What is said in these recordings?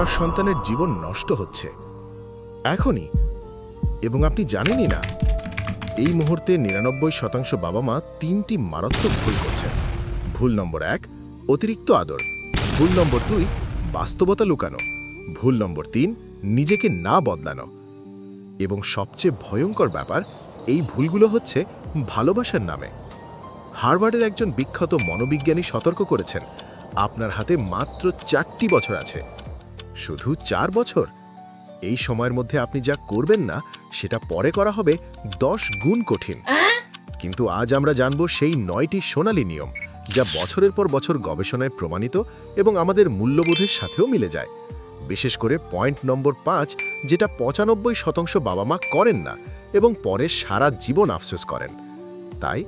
আপনার সন্তানের জীবন নষ্ট হচ্ছে। এখনই। এবং আপনি জানেনই না, এই মুহূর্তে নিরানব্বই শতাংশ বাবা মা তিনটি মারাত্মক ভুল করছেন। ভুল নম্বর এক, অতিরিক্ত আদর। ভুল নম্বর দুই, বাস্তবতা লুকানো। ভুল নম্বর তিন, নিজেকে না বদলানো। এবং সবচেয়ে ভয়ঙ্কর ব্যাপার, এই ভুলগুলো হচ্ছে ভালোবাসার নামে। হার্ভার্ডের একজন বিখ্যাত মনোবিজ্ঞানী সতর্ক করেছেন, আপনার হাতে মাত্র চারটি বছর আছে। শুধু চার বছর? এই সময়ের মধ্যে আপনি যা করবেন না সেটা পরে করা হবে দশ গুণ কঠিন। কিন্তু আজ আমরা জানব সেই নয়টি সোনালী নিয়ম যা বছরের পর বছর গবেষণায় প্রমাণিত এবং আমাদের মূল্যবোধের সাথেও মিলে যায়। বিশেষ করে পয়েন্ট নম্বর পাঁচ যেটা পঁচানব্বই শতাংশ বাবা মা করেন না এবং পরে সারা জীবন আফসোস করেন। তাই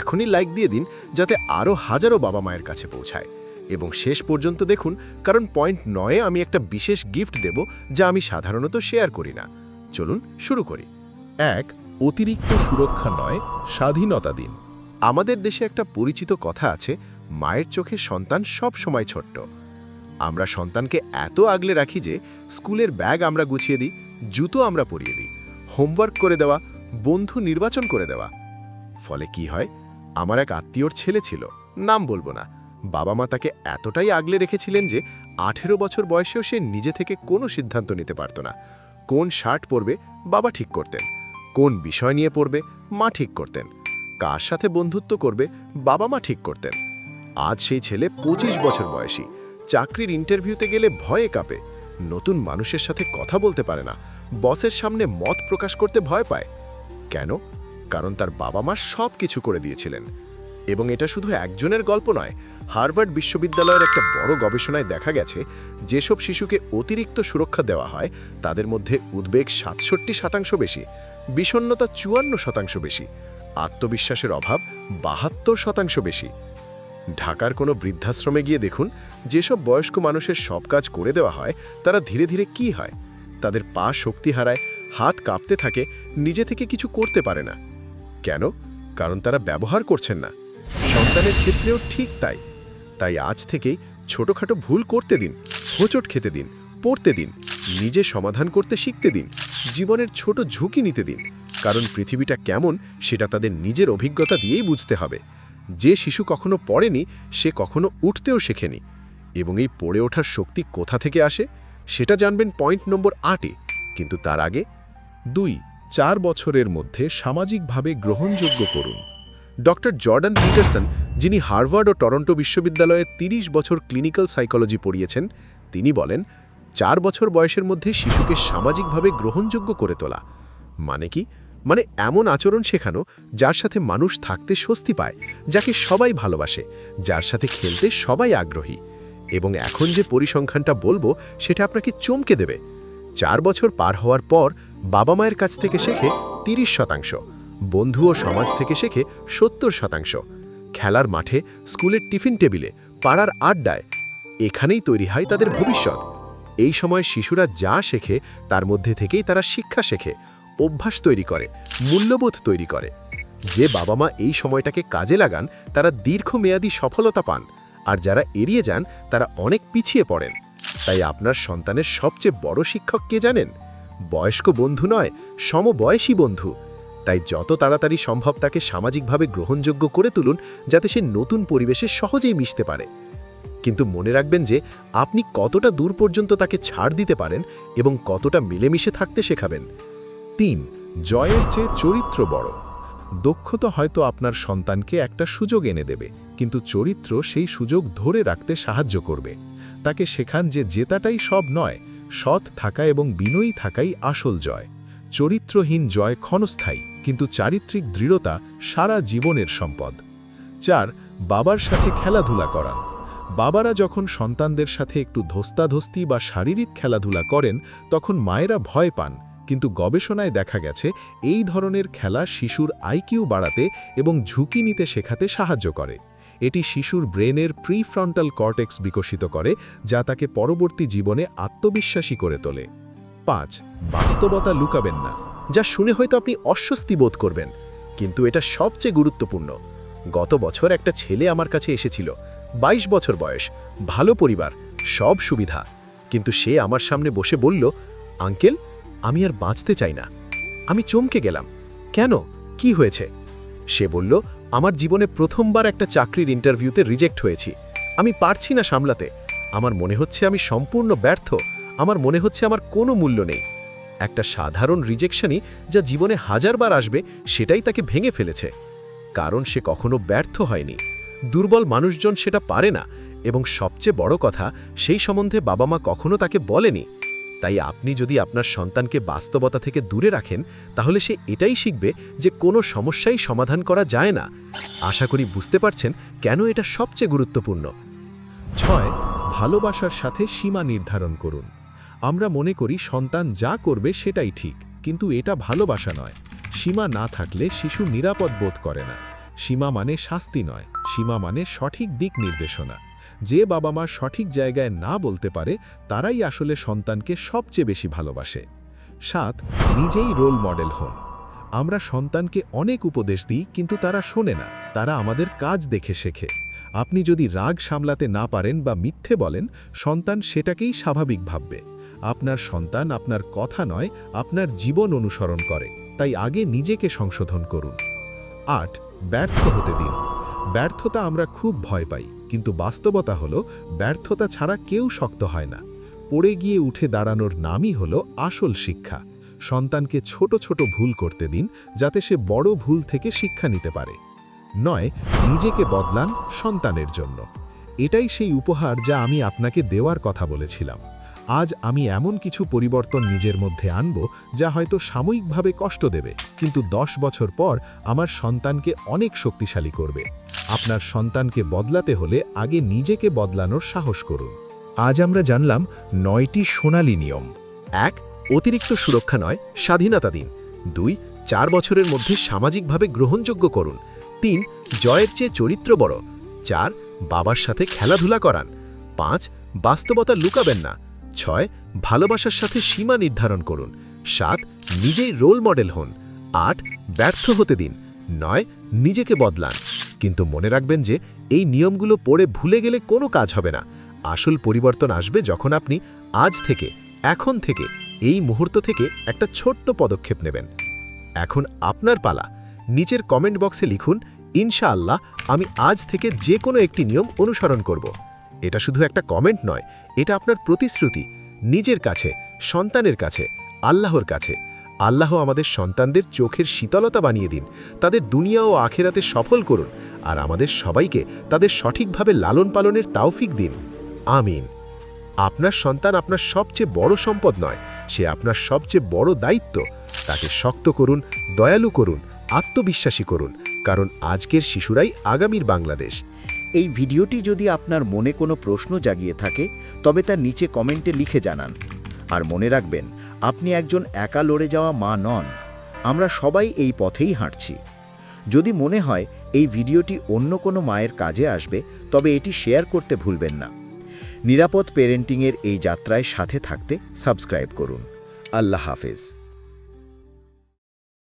এখনই লাইক দিয়ে দিন যাতে আরও হাজারো বাবা মায়ের কাছে পৌঁছায়। এবং শেষ পর্যন্ত দেখুন, কারণ পয়েন্ট নয়ে আমি একটা বিশেষ গিফট দেব যা আমি সাধারণত শেয়ার করি না। চলুন শুরু করি। এক, অতিরিক্ত সুরক্ষা নয়, স্বাধীনতা দিন। আমাদের দেশে একটা পরিচিত কথা আছে, মায়ের চোখে সন্তান সব সময় ছোট্ট। আমরা সন্তানকে এত আগলে রাখি যে, স্কুলের ব্যাগ আমরা গুছিয়ে দিই, জুতো আমরা পরিয়ে দিই, হোমওয়ার্ক করে দেওয়া, বন্ধু নির্বাচন করে দেওয়া। ফলে কি হয়, আমার এক আত্মীয়র ছেলে ছিল, নাম বলব না বাবা মা তাকে এতটাই আগলে রেখেছিলেন যে আঠেরো বছর বয়সেও সে নিজে থেকে কোনো সিদ্ধান্ত নিতে পারত না। কোন শার্ট পরবে, বাবা ঠিক করতেন। কোন বিষয় নিয়ে পড়বে, মা ঠিক করতেন। কার সাথে বন্ধুত্ব করবে বাবা মা ঠিক করতেন। আজ সেই ছেলে ২৫ বছর বয়সী। চাকরির ইন্টারভিউতে গেলে ভয়ে কাঁপে। নতুন মানুষের সাথে কথা বলতে পারে না। বসের সামনে মত প্রকাশ করতে ভয় পায়। কেন? কারণ তার বাবা মা সব কিছু করে দিয়েছিলেন। এবং এটা শুধু একজনের গল্প নয়, হার্ভার্ড বিশ্ববিদ্যালয়ের একটা বড় গবেষণায় দেখা গেছে, যেসব শিশুকে অতিরিক্ত সুরক্ষা দেওয়া হয়, তাদের মধ্যে উদ্বেগ সাতষট্টি শতাংশ বেশি, বিষণ্ণতা চুয়ান্ন শতাংশ বেশি, আত্মবিশ্বাসের অভাব বাহাত্তর শতাংশ বেশি। ঢাকার কোনো বৃদ্ধাশ্রমে গিয়ে দেখুন, যেসব বয়স্ক মানুষের সব কাজ করে দেওয়া হয়, তারা ধীরে ধীরে কি হয়? তাদের পা শক্তি হারায়, হাত কাঁপতে থাকে, নিজে থেকে কিছু করতে পারে না। কেন? কারণ তারা ব্যবহার করছেন না। সন্তানের ক্ষেত্রেও ঠিক তাই। তাই আজ থেকেই ছোটোখাটো ভুল করতে দিন, হোঁচট খেতে দিন, পড়তে দিন, নিজে সমাধান করতে শিখতে দিন, জীবনের ছোট ঝুঁকি নিতে দিন, কারণ পৃথিবীটা কেমন সেটা তাদের নিজের অভিজ্ঞতা দিয়েই বুঝতে হবে। যে শিশু কখনো পড়েনি, সে কখনো উঠতেও শেখেনি। এবং এই পড়ে ওঠার শক্তি কোথা থেকে আসে, সেটা জানবেন পয়েন্ট নম্বর আটে। কিন্তু তার আগে দুই, চার বছরের মধ্যে সামাজিকভাবে গ্রহণযোগ্য করুন। ডক্টর জর্ডান পিটারসন, যিনি হার্ভার্ড ও টরন্টো বিশ্ববিদ্যালয়ে ৩০ বছর ক্লিনিক্যাল সাইকোলজি পড়িয়েছেন, তিনি বলেন, চার বছর বয়সের মধ্যে শিশুকে সামাজিকভাবে গ্রহণযোগ্য করে তোলা। মানে কি? মানে এমন আচরণ শেখানো যার সাথে মানুষ থাকতে স্বস্তি পায়, যাকে সবাই ভালোবাসে, যার সাথে খেলতে সবাই আগ্রহী। এবং এখন যে পরিসংখ্যানটা বলব, সেটা আপনাকে চমকে দেবে। চার বছর পার হওয়ার পর বাবা মায়ের কাছ থেকে শেখে তিরিশ শতাংশ। বন্ধু ও সমাজ থেকে শেখে সত্তর শতাংশ। খেলার মাঠে, স্কুলের টিফিন টেবিলে, পাড়ার আড্ডায় এখানেই তৈরি হয় তাদের ভবিষ্যৎ। এই সময় শিশুরা যা শেখে তার মধ্যে থেকেই তারা শিক্ষা শেখে, অভ্যাস তৈরি করে, মূল্যবোধ তৈরি করে। যে বাবা মা এই সময়টাকে কাজে লাগান, তারা দীর্ঘমেয়াদী সফলতা পান, আর যারা এড়িয়ে যান, তারা অনেক পিছিয়ে পড়েন। তাই আপনার সন্তানের সবচেয়ে বড় শিক্ষক কে জানেন? বয়স্ক বন্ধু নয়, সমবয়সী বন্ধু। তাই যত তাড়াতাড়ি সম্ভব তাকে সামাজিকভাবে গ্রহণযোগ্য করে তুলুন যাতে সে নতুন পরিবেশে সহজেই মিশতে পারে। কিন্তু মনে রাখবেন যে, আপনি কতটা দূর পর্যন্ত তাকে ছাড় দিতে পারেন এবং কতটা মিলেমিশে থাকতে শেখাবেন। তিন, জয়ের চেয়ে চরিত্র বড়। দক্ষতা হয়তো আপনার সন্তানকে একটা সুযোগ এনে দেবে, কিন্তু চরিত্র সেই সুযোগ ধরে রাখতে সাহায্য করবে। তাকে শেখান যে জেতাটাই সব নয়, সৎ থাকা এবং বিনয়ী থাকাই আসল জয়। চরিত্রহীন জয় ক্ষণস্থায়ী। কিন্তু চারিত্রিক দৃঢ়তা সারা জীবনের সম্পদ। চার, বাবার সাথে খেলাধুলা করান। বাবারা যখন সন্তানদের সাথে একটু ধস্তাধস্তি বা শারীরিক খেলাধুলা করেন, তখন মায়েরা ভয় পান, কিন্তু গবেষণায় দেখা গেছে এই ধরনের খেলা শিশুর আইকিউ বাড়াতে এবং ঝুঁকি নিতে শেখাতে সাহায্য করে। এটি শিশুর ব্রেনের প্রিফ্রন্টাল কর্টেক্স বিকশিত করে, যা তাকে পরবর্তী জীবনে আত্মবিশ্বাসী করে তোলে। পাঁচ, বাস্তবতা লুকাবেন না। যা শুনে হয়তো আপনি অস্বস্তি বোধ করবেন। কিন্তু এটা সবচেয়ে গুরুত্বপূর্ণ। গত বছর একটা ছেলে আমার কাছে এসেছিল। ২২ বছর বয়স, ভালো পরিবার, সব সুবিধা। কিন্তু সে আমার সামনে বসে বলল, আঙ্কেল, আমি আর বাঁচতে চাই না। আমি চমকে গেলাম। কেন? কি হয়েছে? সে বলল, আমার জীবনে প্রথমবার একটা চাকরির ইন্টারভিউতে রিজেক্ট হয়েছি। আমি পারছি না সামলাতে। আমার মনে হচ্ছে আমি সম্পূর্ণ ব্যর্থ। আমার মনে হচ্ছে আমার কোনো মূল্য নেই। একটা সাধারণ রিজেকশনই যা জীবনে হাজারবার আসবে সেটাই তাকে ভেঙে ফেলেছে। কারণ সে কখনো ব্যর্থ হয়নি। দুর্বল মানুষজন সেটা পারে না এবং সবচেয়ে বড় কথা, সেই সম্বন্ধে বাবা মা কখনো তাকে বলেনি। তাই আপনি যদি আপনার সন্তানকে বাস্তবতা থেকে দূরে রাখেন, তাহলে সে এটাই শিখবে যে কোনো সমস্যাই সমাধান করা যায় না। আশা করি বুঝতে পারছেন কেন এটা সবচেয়ে গুরুত্বপূর্ণ। ছয়, ভালোবাসার সাথে সীমা নির্ধারণ করুন। আমরা মনে করি সন্তান যা করবে সেটাই ঠিক, কিন্তু এটা ভালোবাসা নয়। সীমা না থাকলে শিশু নিরাপদ বোধ করে না। সীমা মানে শাস্তি নয়, সীমা মানে সঠিক দিক নির্দেশনা। যে বাবা মা সঠিক জায়গায় না বলতে পারে, তারাই আসলে সন্তানকে সবচেয়ে বেশি ভালোবাসে। সাত, নিজেই রোল মডেল হন। আমরা সন্তানকে অনেক উপদেশ দিই, কিন্তু তারা শোনে না। তারা আমাদের কাজ দেখে শেখে। আপনি যদি রাগ সামলাতে না পারেন বা মিথ্যে বলেন, সন্তান সেটাকেই স্বাভাবিক ভাববে। আপনার সন্তান আপনার কথা নয়, আপনার জীবন অনুসরণ করে। তাই আগে নিজেকে সংশোধন করুন। আট, ব্যর্থ হতে দিন। ব্যর্থতা আমরা খুব ভয় পাই, কিন্তু বাস্তবতা হলো ব্যর্থতা ছাড়া কেউ শক্ত হয় না। পড়ে গিয়ে উঠে দাঁড়ানোর নামই হলো আসল শিক্ষা। সন্তানকে ছোট ছোট ভুল করতে দিন, যাতে সে বড় ভুল থেকে শিক্ষা নিতে পারে। নয়, নিজেকে বদলান সন্তানের জন্য। এটাই সেই উপহার যা আমি আপনাকে দেওয়ার কথা বলেছিলাম। আজ আমি এমন কিছু পরিবর্তন নিজের মধ্যে আনব যা হয়তো সাময়িকভাবে কষ্ট দেবে, কিন্তু দশ বছর পর আমার সন্তানকে অনেক শক্তিশালী করবে। আপনার সন্তানকে বদলাতে হলে আগে নিজেকে বদলানোর সাহস করুন। আজ আমরা জানলাম নয়টি সোনালী নিয়ম। এক, অতিরিক্ত সুরক্ষা নয়, স্বাধীনতা দিন। দুই, চার বছরের মধ্যে সামাজিকভাবে গ্রহণযোগ্য করুন। তিন, জয়ের চেয়ে চরিত্র বড়। চার, বাবার সাথে খেলাধুলা করান। পাঁচ, বাস্তবতা লুকাবেন না। ছয়, ভালোবাসার সাথে সীমা নির্ধারণ করুন। সাত, নিজেই রোল মডেল হন। আট, ব্যর্থ হতে দিন। নয়, নিজেকে বদলান। কিন্তু মনে রাখবেন যে, এই নিয়মগুলো পড়ে ভুলে গেলে কোনো কাজ হবে না। আসল পরিবর্তন আসবে যখন আপনি আজ থেকে, এখন থেকে, এই মুহূর্ত থেকে একটা ছোট্ট পদক্ষেপ নেবেন। এখন আপনার পালা। নিচের কমেন্ট বক্সে লিখুন, ইনশাআল্লাহ, আমি আজ থেকে যে কোনো একটি নিয়ম অনুসরণ করব। এটা শুধু একটা কমেন্ট নয়, এটা আপনার প্রতিশ্রুতি, নিজের কাছে, সন্তানের কাছে, আল্লাহর কাছে। আল্লাহ আমাদের সন্তানদের চোখের শীতলতা বানিয়ে দিন, তাদের দুনিয়া ও আখেরাতে সফল করুন, আর আমাদের সবাইকে তাদের সঠিকভাবে লালন পালনের তাওফিক দিন। আমিন। আপনার সন্তান আপনার সবচেয়ে বড় সম্পদ নয়, সে আপনার সবচেয়ে বড় দায়িত্ব। তাকে শক্ত করুন, দয়ালু করুন, আত্মবিশ্বাসী করুন, কারণ আজকের শিশুরাই আগামীর বাংলাদেশ। এই ভিডিওটি যদি আপনার মনে কোনো প্রশ্ন জাগিয়ে থাকে, তবে তা নিচে কমেন্টে লিখে জানান। আর মনে রাখবেন, আপনি একজন একা লড়ে যাওয়া মা নন। আমরা সবাই এই পথেই হাঁটছি। যদি মনে হয় এই ভিডিওটি অন্য কোনো মায়ের কাজে আসবে, তবে এটি শেয়ার করতে ভুলবেন না। নিরাপদ পেরেন্টিংয়ের এই যাত্রায় সাথে থাকতে সাবস্ক্রাইব করুন। আল্লাহ হাফেজ।